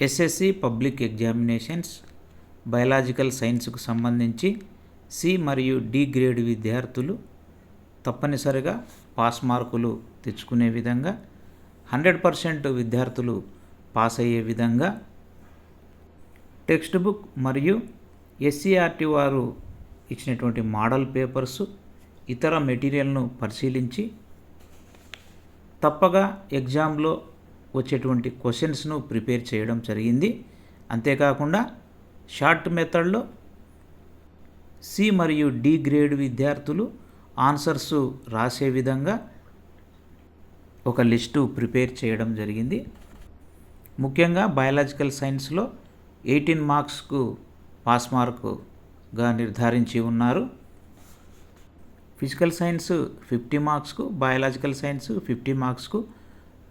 SSC public examinations biological సైన్స్కు సంబంధించి C మరియు డి గ్రేడ్ విద్యార్థులు తప్పనిసరిగా పాస్ మార్కులు తెచ్చుకునే విధంగా హండ్రెడ్ పర్సెంట్ విద్యార్థులు పాస్ అయ్యే విధంగా టెక్స్ట్ బుక్ మరియు ఎస్సీఆర్టీ వారు ఇచ్చినటువంటి మోడల్ పేపర్సు ఇతర మెటీరియల్ను పరిశీలించి తప్పగా ఎగ్జామ్లో వచ్చేటువంటి క్వశ్చన్స్ను ప్రిపేర్ చేయడం జరిగింది. అంతేకాకుండా షార్ట్ మెథడ్లో సి మరియు డి గ్రేడ్ విద్యార్థులు ఆన్సర్స్ రాసే విధంగా ఒక లిస్టు ప్రిపేర్ చేయడం జరిగింది. ముఖ్యంగా బయాలజికల్ సైన్స్లో ఎయిటీన్ మార్క్స్కు పాస్ మార్కుగా నిర్ధారించి ఉన్నారు. ఫిజికల్ సైన్స్ ఫిఫ్టీ మార్క్స్కు బయాలజికల్ సైన్స్ ఫిఫ్టీ మార్క్స్కు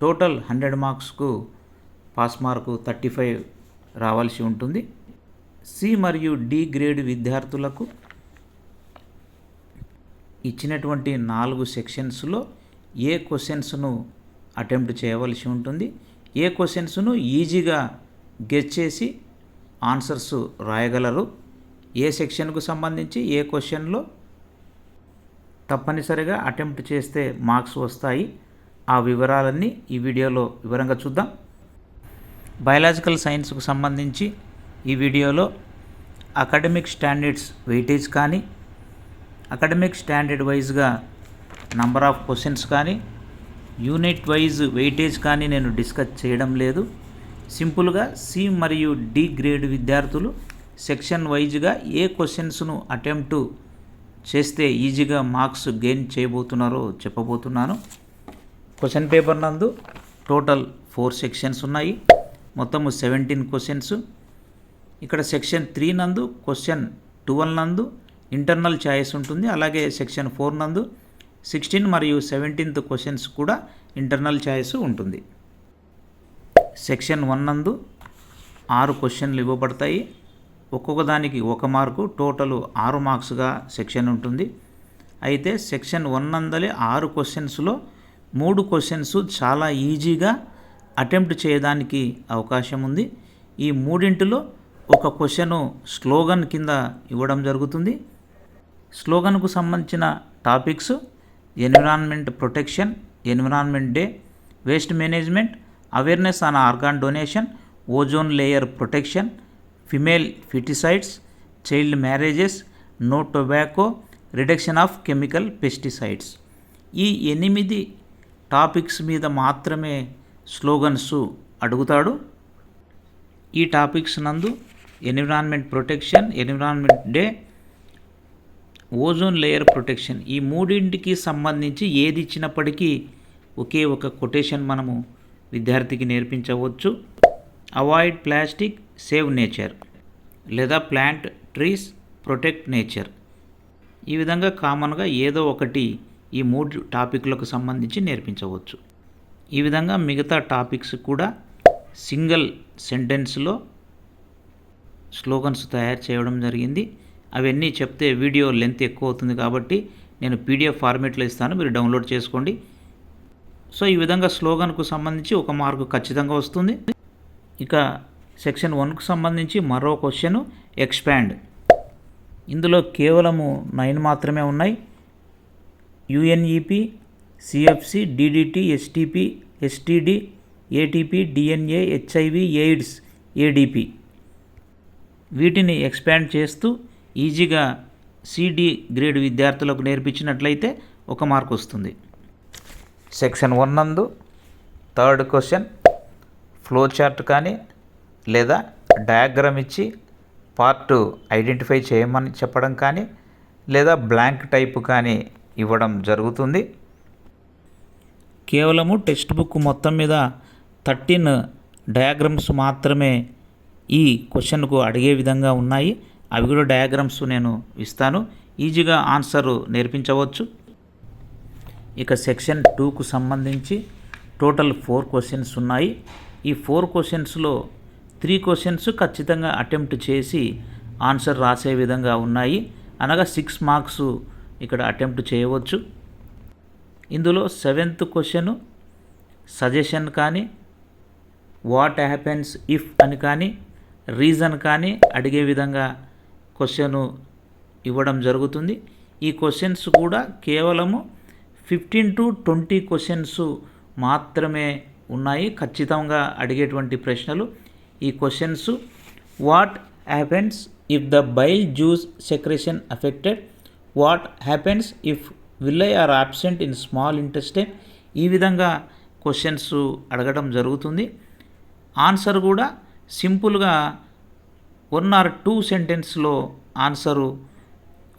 టోటల్ హండ్రెడ్ మార్క్స్కు పాస్ మార్కు థర్టీ ఫైవ్ రావాల్సి ఉంటుంది. సి మరియు డి గ్రేడ్ విద్యార్థులకు ఇచ్చినటువంటి నాలుగు సెక్షన్స్లో ఏ క్వశ్చన్స్ను అటెంప్ట్ చేయవలసి ఉంటుంది. ఏ క్వశ్చన్స్ను ఈజీగా గెస్ చేసి ఆన్సర్స్ రాయగలరు. ఏ సెక్షన్కు సంబంధించి ఏ క్వశ్చన్లో తప్పనిసరిగా అటెంప్ట్ చేస్తే మార్క్స్ వస్తాయి. ఆ వివరాలన్నీ ఈ వీడియోలో వివరంగా చూద్దాం. బయలాజికల్ సైన్స్కు సంబంధించి ఈ వీడియోలో అకాడమిక్ స్టాండర్డ్స్ వెయిటేజ్ కానీ అకాడమిక్ స్టాండర్డ్ వైజ్గా నంబర్ ఆఫ్ క్వశ్చన్స్ కానీ యూనిట్ వైజ్ వెయిటేజ్ కానీ నేను డిస్కస్ చేయడం లేదు. సింపుల్గా సి మరియు డి గ్రేడ్ విద్యార్థులు సెక్షన్ వైజ్గా ఏ క్వశ్చన్స్ను అటెంప్ట్ చేస్తే ఈజీగా మార్క్స్ గెయిన్ చేయబోతున్నారో చెప్పబోతున్నాను. క్వశ్చన్ పేపర్ నందు టోటల్ ఫోర్ సెక్షన్స్ ఉన్నాయి. మొత్తము సెవెంటీన్ క్వశ్చన్స్ ఇక్కడ సెక్షన్ త్రీ నందు క్వశ్చన్ ట్వెల్వ్ నందు ఇంటర్నల్ ఛాయిస్ ఉంటుంది. అలాగే సెక్షన్ ఫోర్ నందు సిక్స్టీన్ మరియు సెవెంటీన్త్ క్వశ్చన్స్ కూడా ఇంటర్నల్ ఛాయిస్ ఉంటుంది. సెక్షన్ వన్ నందు ఆరు క్వశ్చన్లు ఇవ్వబడతాయి. ఒక్కొక్క దానికి ఒక మార్కు టోటల్ ఆరు మార్క్స్గా సెక్షన్ ఉంటుంది. అయితే సెక్షన్ వన్ నందలే ఆరు క్వశ్చన్స్లో మూడు క్వశ్చన్స్ చాలా ఈజీగా అటెంప్ట్ చేయడానికి అవకాశం ఉంది. ఈ మూడింటిలో ఒక క్వశ్చను స్లోగన్ కింద ఇవ్వడం జరుగుతుంది. స్లోగన్కు సంబంధించిన topics environment protection environment day waste management awareness on organ donation ozone layer protection female feticides child marriages no tobacco reduction of chemical pesticides ఈ ఎనిమిది టాపిక్స్ మీద మాత్రమే స్లోగన్స్ అడుగుతాడు. ఈ టాపిక్స్ నందు environment protection environment day ozone layer protection ఈ మూడింటికి సంబంధించి ఏది ఇచ్చినప్పటికీ ఒకే ఒక కొటేషన్ మనము విద్యార్థికి నేర్పించవచ్చు. అవాయిడ్ ప్లాస్టిక్ సేవ్ నేచర్ లేదా ప్లాంట్ ట్రీస్ ప్రొటెక్ట్ నేచర్ ఈ విధంగా కామన్గా ఏదో ఒకటి ఈ మూడు టాపిక్లకు సంబంధించి నేర్పించవచ్చు. ఈ విధంగా మిగతా టాపిక్స్ కూడా సింగిల్ సెంటెన్స్లో స్లోగన్స్ తయారు చేయడం జరిగింది. అవన్నీ చెప్తే వీడియో లెంత్ ఎక్కువ అవుతుంది కాబట్టి నేను పీడిఎఫ్ ఫార్మేట్లో ఇస్తాను మీరు డౌన్లోడ్ చేసుకోండి. సో ఈ విధంగా స్లోగన్కు సంబంధించి ఒక మార్కు ఖచ్చితంగా వస్తుంది. ఇక సెక్షన్ వన్కు సంబంధించి మరో క్వశ్చన్ ఎక్స్పాండ్. ఇందులో కేవలము నైన్ మాత్రమే ఉన్నాయి. UNEP CFC DDT STP STD ATP DNA HIV AIDS ADP. వీటిని ఎక్స్పాండ్ చేస్తూ ఈజీగా సిడి గ్రేడ్ విద్యార్థులకు నేర్పించినట్లయితే ఒక మార్క్ వస్తుంది. సెక్షన్ వన్ నందు థర్డ్ క్వశ్చన్ ఫ్లో చార్ట్ కానీ లేదా డయాగ్రామ్ ఇచ్చి పార్ట్ ఐడెంటిఫై చేయమని చెప్పడం కానీ లేదా బ్లాంక్ టైప్ కానీ ఇవ్వడం జరుగుతుంది. కేవలము టెక్స్ట్ బుక్ మొత్తం మీద థర్టీన్ డయాగ్రామ్స్ మాత్రమే ఈ క్వశ్చన్కు అడిగే విధంగా ఉన్నాయి. అవి కూడా డయాగ్రామ్స్ నేను ఇస్తాను. ఈజీగా ఆన్సర్ నేర్పించవచ్చు. ఇక సెక్షన్ టూకు సంబంధించి టోటల్ ఫోర్ క్వశ్చన్స్ ఉన్నాయి. ఈ ఫోర్ క్వశ్చన్స్లో త్రీ క్వశ్చన్స్ ఖచ్చితంగా అటెంప్ట్ చేసి ఆన్సర్ రాసే విధంగా ఉన్నాయి. అనగా సిక్స్ మార్క్స్ ఇక్కడ అటెంప్ట్ చేయవచ్చు. ఇందులో సెవెంత్ క్వశ్చన్ సజెషన్ కానీ వాట్ హ్యాపెన్స్ ఇఫ్ అని కానీ రీజన్ కానీ అడిగే విధంగా క్వశ్చన్ ఇవ్వడం జరుగుతుంది. ఈ క్వశ్చన్స్ కూడా కేవలము ఫిఫ్టీన్ టు ట్వంటీ క్వశ్చన్స్ మాత్రమే ఉన్నాయి. ఖచ్చితంగా అడిగేటువంటి ప్రశ్నలు. ఈ questions what happens if the bile juice secretion affected what happens if villi are absent in small intestine? ఈ విధంగా క్వశ్చన్స్ అడగడం జరుగుతుంది. ఆన్సర్ కూడా సింపుల్గా వన్ ఆర్ టూ సెంటెన్స్లో ఆన్సరు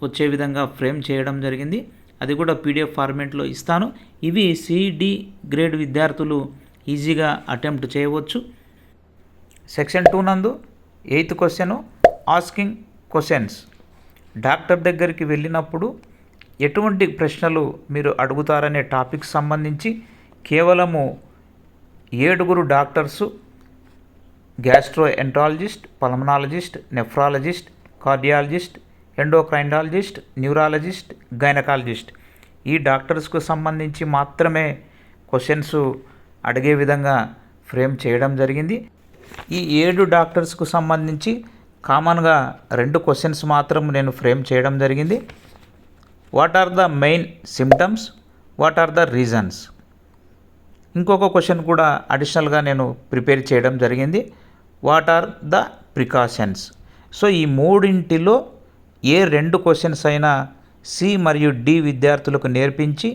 వచ్చే విధంగా ఫ్రేమ్ చేయడం జరిగింది. అది కూడా పీడిఎఫ్ ఫార్మేట్లో ఇస్తాను. ఇవి సిడి గ్రేడ్ విద్యార్థులు ఈజీగా అటెంప్ట్ చేయవచ్చు. సెక్షన్ టూ నందు eighth question asking questions. Doctor దగ్గరికి వెళ్ళినప్పుడు ఎటువంటి ప్రశ్నలు మీరు అడుగుతారనే టాపిక్ సంబంధించి కేవలము ఏడుగురు doctors gastroenterologist pulmonologist nephrologist cardiologist endocrinologist neurologist gynaecologist. ఈ డాక్టర్స్కు సంబంధించి మాత్రమే క్వశ్చన్స్ అడిగే విధంగా ఫ్రేమ్ చేయడం జరిగింది. ఈ ఏడు డాక్టర్స్కు సంబంధించి కామన్గా రెండు క్వశ్చన్స్ మాత్రం నేను ఫ్రేమ్ చేయడం జరిగింది. What are the main symptoms what are the reasons ఇంకొక క్వశ్చన్ కూడా అడిషనల్గా నేను ప్రిపేర్ చేయడం జరిగింది. What are the precautions so ఈ మూడింటిలో ఏ రెండు క్వశ్చన్స్ అయినా సి మరియు డి విద్యార్థులకు నేర్పించి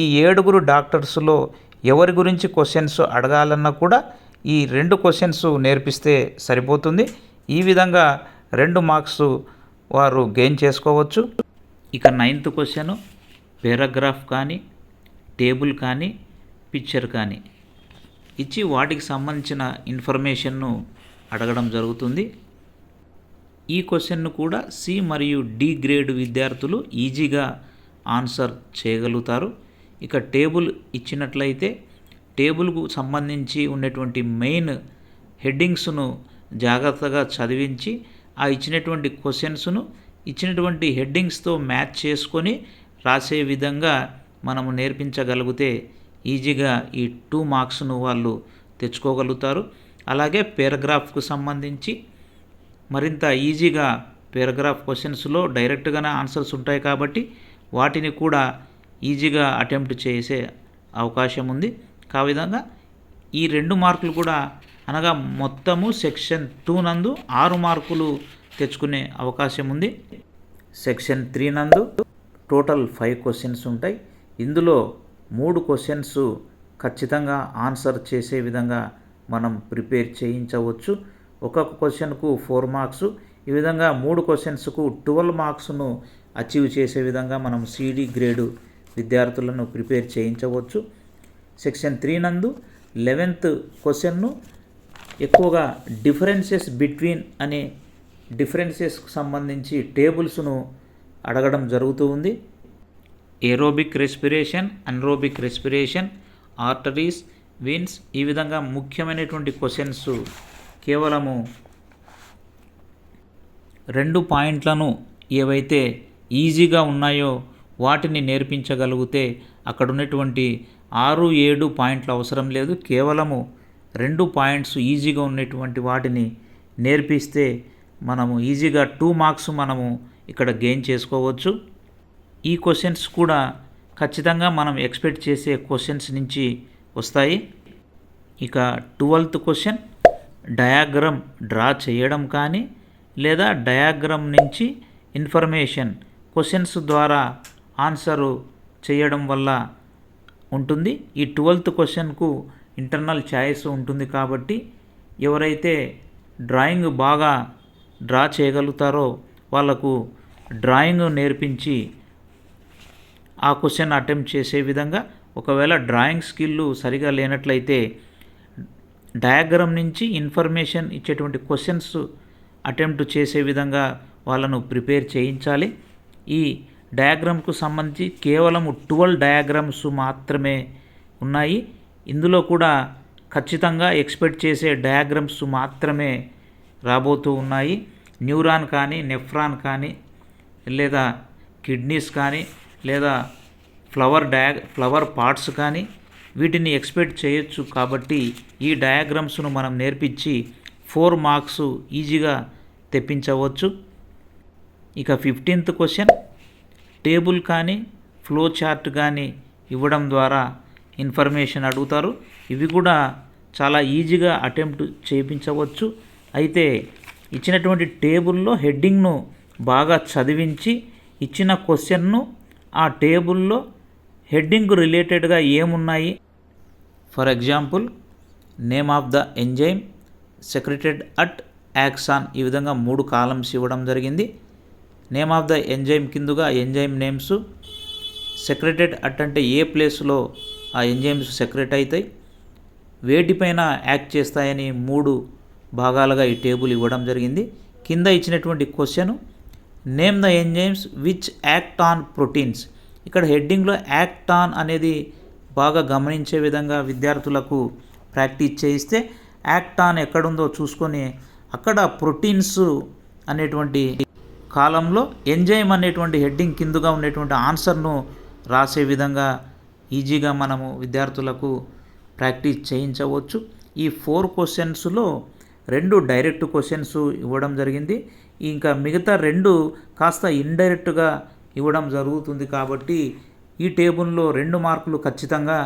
ఈ ఏడుగురు డాక్టర్స్లో ఎవరి గురించి క్వశ్చన్స్ అడగాలన్నా కూడా ఈ రెండు క్వశ్చన్స్ నేర్పిస్తే సరిపోతుంది. ఈ విధంగా రెండు మార్క్స్ వారు గెయిన్ చేసుకోవచ్చు. ఇక నైన్త్ క్వశ్చన్ పేరాగ్రాఫ్ కానీ టేబుల్ కానీ పిక్చర్ కానీ. ఇచ్చి వాటికి సంబంధించిన ఇన్ఫర్మేషన్ను అడగడం జరుగుతుంది. ఈ క్వశ్చన్ను కూడా సి మరియు డి గ్రేడ్ విద్యార్థులు ఈజీగా ఆన్సర్ చేయగలుగుతారు. ఇక టేబుల్ ఇచ్చినట్లయితే టేబుల్కు సంబంధించి ఉన్నటువంటి మెయిన్ హెడ్డింగ్స్ను జాగ్రత్తగా చదివించి ఆ ఇచ్చినటువంటి క్వశ్చన్స్ను ఇచ్చినటువంటి హెడ్డింగ్స్తో మ్యాచ్ చేసుకొని రాసే విధంగా మనము నేర్పించగలిగితే ఈజీగా ఈ టూ మార్క్స్ను వాళ్ళు తెచ్చుకోగలుగుతారు. అలాగే పేరాగ్రాఫ్కు సంబంధించి మరింత ఈజీగా పేరాగ్రాఫ్ క్వశ్చన్స్లో డైరెక్ట్గానే ఆన్సర్స్ ఉంటాయి కాబట్టి వాటిని కూడా ఈజీగా అటెంప్ట్ చేసే అవకాశం ఉంది. కా విధంగా ఈ రెండు మార్కులు కూడా అనగా మొత్తము సెక్షన్ టూ నందు ఆరు మార్కులు తెచ్చుకునే అవకాశం ఉంది. సెక్షన్ త్రీ నందు టోటల్ ఫైవ్ క్వశ్చన్స్ ఉంటాయి. ఇందులో మూడు క్వశ్చన్స్ ఖచ్చితంగా ఆన్సర్ చేసే విధంగా మనం ప్రిపేర్ చేయించవచ్చు. ఒక్కొక్క క్వశ్చన్కు ఫోర్ మార్క్స్ ఈ విధంగా మూడు క్వశ్చన్స్కు ట్వెల్వ్ మార్క్స్ను అచీవ్ చేసే విధంగా మనం సిడి గ్రేడు విద్యార్థులను ప్రిపేర్ చేయించవచ్చు. సెక్షన్ త్రీ నందు లెవెన్త్ క్వశ్చన్ను ఎక్కువగా డిఫరెన్సెస్ బిట్వీన్ అనే డిఫరెన్సెస్కు సంబంధించి టేబుల్స్ను అడగడం జరుగుతూ ఉంది. Aerobic respiration anaerobic respiration arteries veins ఈ విధంగా ముఖ్యమైనటువంటి క్వశ్చన్స్ కేవలము రెండు పాయింట్లను ఏవైతే ఈజీగా ఉన్నాయో వాటిని నేర్పించగలిగితే అక్కడ ఉన్నటువంటి ఆరు ఏడు పాయింట్లు అవసరం లేదు. కేవలము రెండు పాయింట్స్ ఈజీగా ఉన్నటువంటి వాటిని నేర్పిస్తే మనము ఈజీగా టూ మార్క్స్ మనము ఇక్కడ గెయిన్ చేసుకోవచ్చు. ఈ క్వశ్చన్స్ కూడా ఖచ్చితంగా మనం ఎక్స్పెక్ట్ చేసే క్వశ్చన్స్ నుంచి వస్తాయి. ఇక ట్వెల్త్ క్వశ్చన్ డయాగ్రమ్ డ్రా చేయడం కానీ లేదా డయాగ్రమ్ నుంచి ఇన్ఫర్మేషన్ క్వశ్చన్స్ ద్వారా ఆన్సరు చేయడం వల్ల ఉంటుంది. ఈ ట్వెల్త్ క్వశ్చన్కు ఇంటర్నల్ ఛాయిస్ ఉంటుంది కాబట్టి ఎవరైతే డ్రాయింగ్ బాగా డ్రా చేయగలుగుతారో వాళ్ళకు డ్రాయింగ్ నేర్పించి ఆ క్వశ్చన్ అటెంప్ట్ చేసే విధంగా ఒకవేళ డ్రాయింగ్ స్కిల్ సరిగా లేనట్లయితే డయాగ్రామ్ నుంచి ఇన్ఫర్మేషన్ ఇచ్చేటువంటి క్వశ్చన్స్ అటెంప్ట్ చేసే విధంగా వాళ్ళను ప్రిపేర్ చేయించాలి. ఈ డయాగ్రామ్కు సంబంధించి కేవలం ట్వెల్వ్ డయాగ్రామ్స్ మాత్రమే ఉన్నాయి. ఇందులో కూడా ఖచ్చితంగా ఎక్స్పెక్ట్ చేసే డయాగ్రమ్స్ మాత్రమే రాబోతూ ఉన్నాయి. న్యూరాన్ కానీ నెఫ్రాన్ కానీ లేదా కిడ్నీస్ కానీ లేదా ఫ్లవర్ డయా ఫ్లవర్ పార్ట్స్ కానీ వీటిని ఎక్స్పెక్ట్ చేయొచ్చు కాబట్టి ఈ డయాగ్రమ్స్ను మనం నేర్పించి ఫోర్ మార్క్స్ ఈజీగా తెప్పించవచ్చు. ఇక ఫిఫ్టీన్త్ క్వశ్చన్ టేబుల్ కానీ ఫ్లో చార్ట్ కానీ ఇవ్వడం ద్వారా ఇన్ఫర్మేషన్ అడుగుతారు. ఇవి కూడా చాలా ఈజీగా అటెంప్ట్ చేయించవచ్చు. అయితే ఇచ్చినటువంటి టేబుల్లో హెడ్డింగ్ను బాగా చదివించి ఇచ్చిన క్వశ్చన్ను ఆ టేబుల్లో హెడ్డింగ్ రిలేటెడ్గా ఏమున్నాయి? For example name of the enzyme secreted at axon. ఈ విధంగా మూడు కాలమ్స్ ఇవ్వడం జరిగింది. నేమ్ ఆఫ్ ద ఎంజైమ్ కిందుగా ఎంజైమ్ నేమ్స్ సెక్రెటెడ్ అట్ అంటే ఏ ప్లేస్లో ఆ ఎంజైమ్స్ సెక్రెట్ అవుతాయి వేటిపైన యాక్ట్ చేస్తాయని మూడు భాగాలుగా ఈ టేబుల్ ఇవ్వడం జరిగింది. కింద ఇచ్చినటువంటి question name the enzymes which act on proteins ఇక్కడ హెడ్డింగ్లో యాక్ట్ ఆన్ అనేది బాగా గమనించే విధంగా విద్యార్థులకు ప్రాక్టీస్ చేయిస్తే యాక్ట్ ఆన్ ఎక్కడుందో చూసుకొని అక్కడ ప్రోటీన్స్ అనేటువంటి కాలంలో ఎంజైమ్ అనేటువంటి హెడ్డింగ్ కిందుగా ఉండేటువంటి ఆన్సర్ను రాసే విధంగా ఈజీగా మనము విద్యార్థులకు ప్రాక్టీస్ చేయించవచ్చు. ఈ ఫోర్ క్వశ్చన్స్లో రెండు డైరెక్ట్ క్వశ్చన్స్ ఇవ్వడం జరిగింది. ఇంకా మిగతా రెండు కాస్త ఇండైరెక్ట్గా ఇవ్వడం జరుగుతుంది కాబట్టి ఈ టేబుల్లో రెండు మార్కులు ఖచ్చితంగా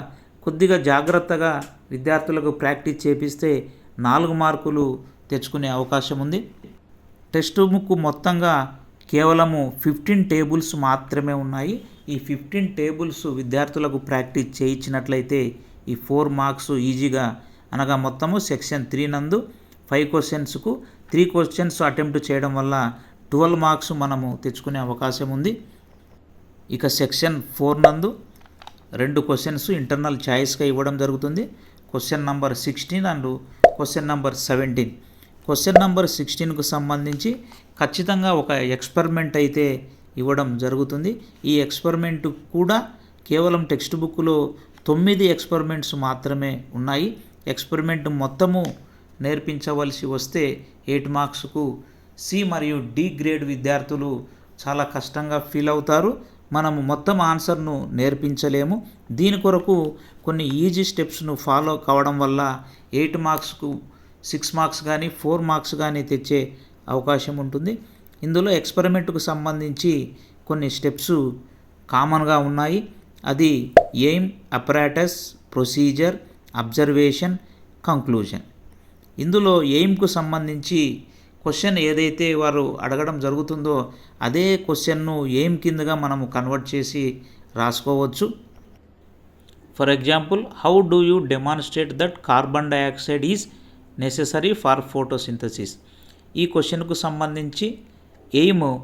కొద్దిగా జాగ్రత్తగా విద్యార్థులకు ప్రాక్టీస్ చేపిస్తే నాలుగు మార్కులు తెచ్చుకునే అవకాశం ఉంది. టెక్స్ట్ బుక్ మొత్తంగా కేవలము ఫిఫ్టీన్ టేబుల్స్ మాత్రమే ఉన్నాయి. ఈ ఫిఫ్టీన్ టేబుల్స్ విద్యార్థులకు ప్రాక్టీస్ చేయించినట్లయితే ఈ ఫోర్ మార్క్స్ ఈజీగా అనగా మొత్తము సెక్షన్ త్రీ నందు ఫైవ్ క్వశ్చన్స్కు త్రీ క్వశ్చన్స్ అటెంప్ట్ చేయడం వల్ల ట్వెల్వ్ మార్క్స్ మనము తెచ్చుకునే అవకాశం ఉంది. ఇక సెక్షన్ ఫోర్ నందు రెండు క్వశ్చన్స్ ఇంటర్నల్ ఛాయిస్గా ఇవ్వడం జరుగుతుంది. Question number sixteen and question number seventeen question number సిక్స్టీన్కు సంబంధించి ఖచ్చితంగా ఒక ఎక్స్పెరిమెంట్ అయితే ఇవ్వడం జరుగుతుంది. ఈ ఎక్స్పెరిమెంట్ కూడా కేవలం టెక్స్ట్ బుక్లో తొమ్మిది ఎక్స్పెరిమెంట్స్ మాత్రమే ఉన్నాయి. ఎక్స్పెరిమెంట్ మొత్తము నేర్పించవలసి వస్తే ఎయిట్ మార్క్స్కు సి మరియు డి గ్రేడ్ విద్యార్థులు చాలా కష్టంగా ఫీల్ అవుతారు. మనము మొత్తం ఆన్సర్ను నేర్పించలేము. దీని కొరకు కొన్ని ఈజీ స్టెప్స్ను ఫాలో కావడం వల్ల ఎయిట్ మార్క్స్కు సిక్స్ మార్క్స్ కానీ ఫోర్ మార్క్స్ కానీ తెచ్చే అవకాశం ఉంటుంది. ఇందులో ఎక్స్పెరిమెంట్కు సంబంధించి కొన్ని స్టెప్స్ కామన్గా ఉన్నాయి. అది aim apparatus procedure observation conclusion. ఇందులో ఎయిమ్కు సంబంధించి క్వశ్చన్ ఏదైతే వారు అడగడం జరుగుతుందో అదే క్వశ్చన్ను ఎయిమ్ కిందగా మనము కన్వర్ట్ చేసి రాసుకోవచ్చు. For example how do you demonstrate that carbon dioxide is necessary for photosynthesis? ఈ క్వశ్చన్కు సంబంధించి aim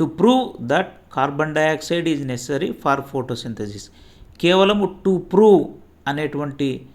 to prove that carbon dioxide is necessary for photosynthesis కేవలము టు ప్రూవ్ అనేటువంటి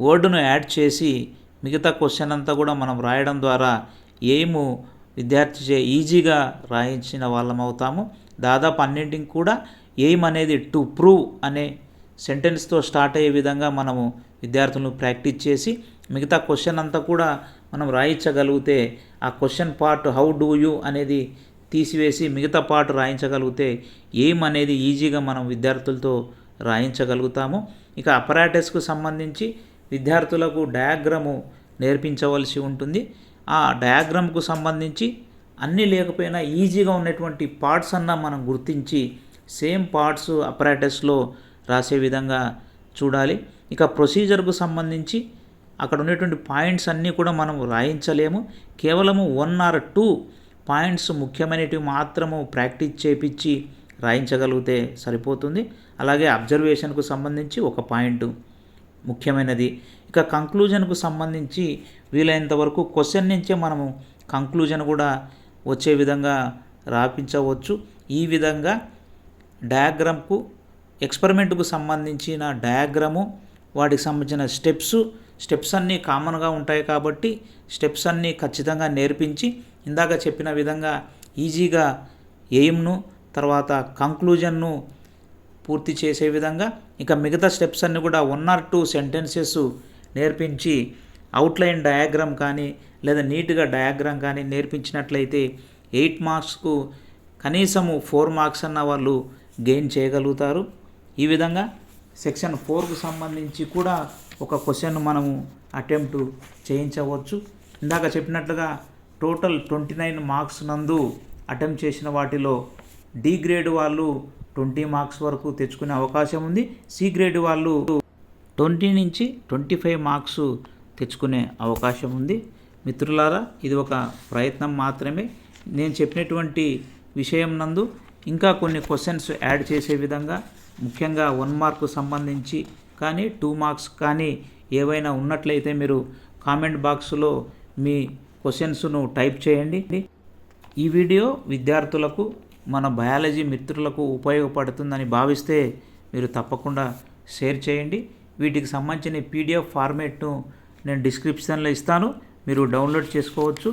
వర్డ్ను యాడ్ చేసి మిగతా క్వశ్చన్ అంతా కూడా మనం రాయడం ద్వారా ఎయిమ్ విద్యార్థి చే ఈజీగా రాయించిన వాళ్ళం అవుతాము. దాదాపు అన్నింటికి కూడా ఎయిమ్ అనేది టు ప్రూవ్ అనే సెంటెన్స్తో స్టార్ట్ అయ్యే విధంగా మనము విద్యార్థులను ప్రాక్టీస్ చేసి మిగతా క్వశ్చన్ అంతా కూడా మనం రాయించగలిగితే ఆ question part how do you అనేది తీసివేసి మిగతా పార్ట్ రాయించగలిగితే ఏం అనేది ఈజీగా మనం విద్యార్థులతో రాయించగలుగుతాము. ఇక అపరాటస్కు సంబంధించి విద్యార్థులకు డయాగ్రాము నేర్పించవలసి ఉంటుంది. ఆ డయాగ్రామ్కు సంబంధించి అన్నీ లేకపోయినా ఈజీగా ఉన్నటువంటి పార్ట్స్ అన్న మనం గుర్తించి సేమ్ పార్ట్స్ అపరాటస్లో రాసే విధంగా చూడాలి. ఇక ప్రొసీజర్కు సంబంధించి అక్కడ ఉన్నటువంటి పాయింట్స్ అన్నీ కూడా మనం రాయించలేము. కేవలము వన్ ఆర్ టూ పాయింట్స్ ముఖ్యమైనవి మాత్రము ప్రాక్టీస్ చేపించి రాయించగలిగితే సరిపోతుంది. అలాగే అబ్జర్వేషన్కు సంబంధించి ఒక పాయింట్ ముఖ్యమైనది. ఇక కంక్లూజన్కు సంబంధించి వీలైనంత వరకు క్వశ్చన్ నుంచే మనము కంక్లూజన్ కూడా వచ్చే విధంగా రాపించవచ్చు. ఈ విధంగా డయాగ్రామ్కు ఎక్స్పెరిమెంట్కు సంబంధించిన డయాగ్రాము వాటికి సంబంధించిన స్టెప్స్ స్టెప్స్ అన్నీ కామన్గా ఉంటాయి కాబట్టి స్టెప్స్ అన్నీ ఖచ్చితంగా నేర్పించి ఇందాక చెప్పిన విధంగా ఈజీగా ఎయిమ్ను తర్వాత కంక్లూజన్ను పూర్తి చేసే విధంగా ఇక మిగతా స్టెప్స్ అన్నీ కూడా వన్ ఆర్ టూ సెంటెన్సెస్ నేర్పించి అవుట్లైన్ డయాగ్రామ్ కానీ లేదా నీట్గా డయాగ్రామ్ కానీ నేర్పించినట్లయితే ఎయిట్ మార్క్స్కు కనీసము ఫోర్ మార్క్స్ అన్న వాళ్ళు గెయిన్ చేయగలుగుతారు. ఈ విధంగా సెక్షన్ ఫోర్కు సంబంధించి కూడా ఒక క్వశ్చన్ మనము అటెంప్ట్ చేయించవచ్చు. ఇందాక చెప్పినట్లుగా టోటల్ ట్వంటీ నైన్ మార్క్స్ నందు అటెంప్ట్ చేసిన వాటిలో డి గ్రేడ్ వాళ్ళు ట్వంటీ మార్క్స్ వరకు తెచ్చుకునే అవకాశం ఉంది. సి గ్రేడ్ వాళ్ళు ట్వంటీ నుంచి ట్వంటీ ఫైవ్ మార్క్స్ తెచ్చుకునే అవకాశం ఉంది. మిత్రులారా ఇది ఒక ప్రయత్నం మాత్రమే. నేను చెప్పినటువంటి విషయం నందు ఇంకా కొన్ని క్వశ్చన్స్ యాడ్ చేసే విధంగా ముఖ్యంగా వన్ మార్కు సంబంధించి కానీ టూ మార్క్స్ కానీ ఏవైనా ఉన్నట్లయితే మీరు కామెంట్ బాక్స్లో మీ క్వశ్చన్స్ను టైప్ చేయండి. ఈ వీడియో విద్యార్థులకు మన బయాలజీ మిత్రులకు ఉపయోగపడుతుందని భావిస్తే మీరు తప్పకుండా షేర్ చేయండి. వీటికి సంబంధించిన పీడిఎఫ్ ఫార్మేట్ను నేను డిస్క్రిప్షన్లో ఇస్తాను. మీరు డౌన్లోడ్ చేసుకోవచ్చు.